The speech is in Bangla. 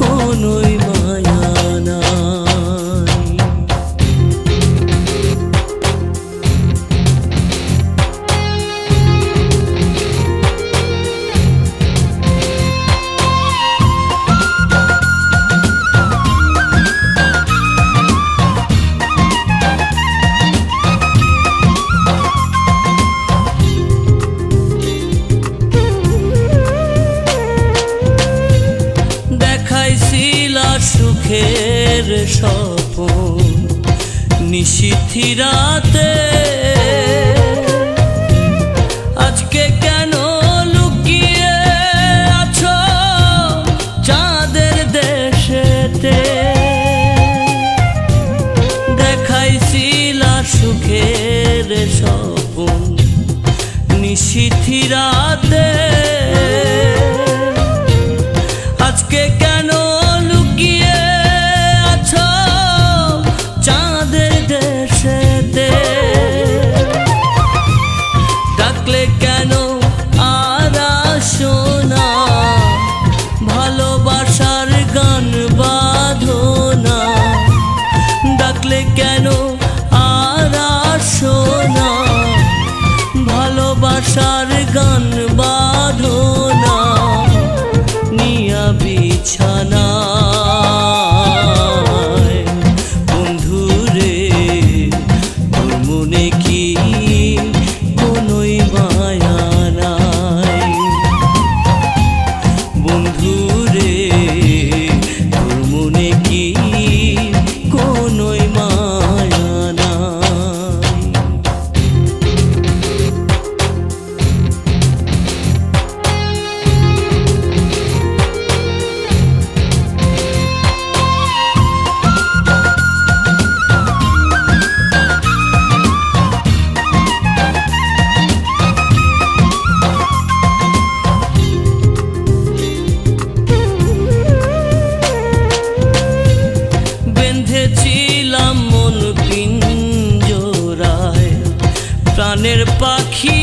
কোনোই স্বপন নিশিথি রাতে। আজকে কেন লুকিয়ে আছো চাঁদের দেশেতে? দেখাইছিলা সুখের স্বপন নিশিথি রাতে। çay. Bucky.